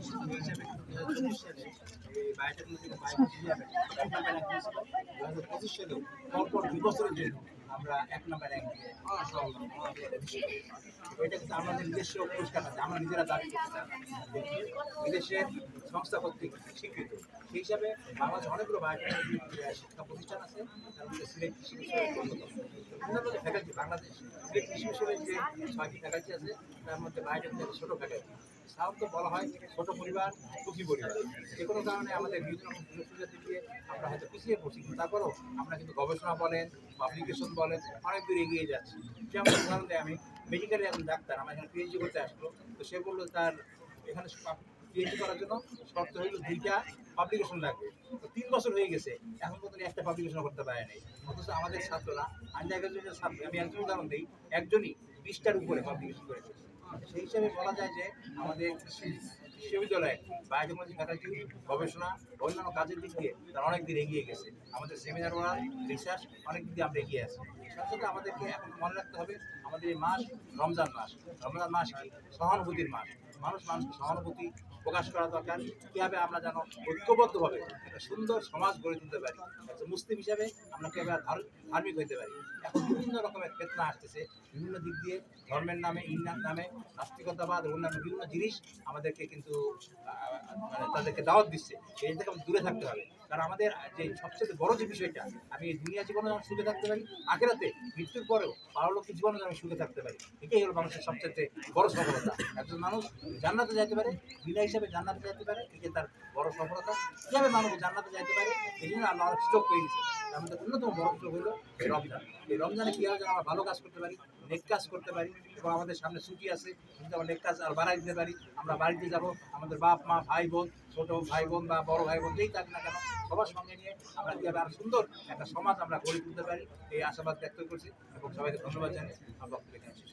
হিসাবে এক নাম্বার আমরা এক এটা আমাদের নিজস্ব পুরস্কার আছে আমরা নিজেরা দাবি করতে চাই বিদেশের সংস্থা কর্তৃক স্বীকৃত। সেই হিসাবে বাংলাদেশে অনেকগুলো শিক্ষা প্রতিষ্ঠান আছে, তার মধ্যে সিলেট কৃষি বিশ্ববিদ্যালয় অন্যতম। যে ফ্যাকাল্টি বাংলাদেশ সিলেট কৃষি বিশ্ববিদ্যালয়ের যে ছয়টি ফ্যাকাল্টি আছে, তার মধ্যে বায়োটেকনোলজি ছোটো ফ্যাকাল্টি সাধারণত বলা হয় ছোট পরিবার, সুখী পরিবার। যে কোনো কারণে আমাদের বিভিন্ন রকম সুযোগ সুবিধা দিয়ে আমরা হয়তো পিছিয়ে পড়ছি, কিন্তু তারপরেও আমরা কিন্তু গবেষণা বলেন পাবলিকেশন বলেন, অনেক দূর এগিয়ে যাচ্ছি। যেমন উদাহরণ দেয় আমি মেডিকেলের একজন ডাক্তার, আমার এখানে পিএইচডি করতে আসলো, তো সে বলল তার এখানে পিএইচডি করার জন্য শর্ত হইল দুইটা পাবলিকেশন লাগবে। তো তিন বছর হয়ে গেছে, এখন পর্যন্ত একটা পাবলিকেশন করতে পারে নাই। অথচ আমাদের ছাত্ররা একজন ছাত্র, আমি একজন উদাহরণ দিই, একজনই বিশটার উপরে পাবলিকেশন করেছে সেই হিসাবে বলা যায় যে আমাদের বিশ্ববিদ্যালয়ে বায়োটেকনোলজি ফ্যাকাল্টি, গবেষণা অন্যান্য কাজের দিক দিয়ে তারা অনেক দিন এগিয়ে গেছে। আমাদের সেমিনার ওরা রিসার্চ অনেক দিক দিয়ে আমরা এগিয়ে আছি। সাথে আমাদেরকে এখন মনে রাখতে হবে, আমাদের এই মাস রমজান মাস। রমজান মাস কি? সহানুভূতির মাস। মানুষ মানুষকে সহানুভূতি প্রকাশ করা দরকার। কীভাবে আমরা যেন ঐক্যবদ্ধভাবে একটা সুন্দর সমাজ গড়ে তুলতে পারি একটা মুসলিম হিসাবে আমরা কীভাবে ধার- ধার্মিক হইতে পারি। এখন বিভিন্ন রকমের ফেতনা আসতেছে, বিভিন্ন দিক দিয়ে, ধর্মের নামে, ইন্নার নামে, নাস্তিকতাবাদ, অন্যান্য বিভিন্ন জিনিস আমাদেরকে কিন্তু মানে তাদেরকে দাওয়াত দিচ্ছে। এই থেকে দূরে থাকতে হবে। কারণ আমাদের যে সবচেয়ে বড় যে বিষয়টা, আমি দুনিয়া জীবনে যেমন সুখে থাকতে পারি, আখেরাতে মৃত্যুর পরেও পারলৌকিক জীবনে আমি সুখে থাকতে পারি। এটাই হলো মানুষের সবচেয়ে বড় সফলতা। একজন মানুষ জান্নাতে যাইতে পারে, বিনা হিসাবে জান্নাতে যাইতে পারে এটা তার বড় সফলতা। কীভাবে মানুষ জান্নাতে যাইতে পারে, এই জন্য আল্লাহ সুযোগ পেয়ে গেছে। মধ্যে অন্যতম বড় সুযোগ হলো রমজান। এই রমজানে কীভাবে আমরা ভালো কাজ করতে পারি নেক কাজ করতে পারি এবং আমাদের সামনে ছুটি আছে কিন্তু আমরা নেক কাজ আর বাড়াই দিতে পারি, আমরা বাড়িতে যাব, আমাদের বাপ, মা, ভাই বোন, ছোটো ভাই বোন বা বড় ভাই বোন, যেই থাক না কেন, সবার সঙ্গে নিয়ে আমরা কীভাবে আরও সুন্দর একটা সমাজ আমরা গড়ে তুলতে পারি, এই আশাবাদ ব্যক্ত করছি এবং সবাইকে ধন্যবাদ জানিয়ে আমরা বক্তব্য এখানে শেষ।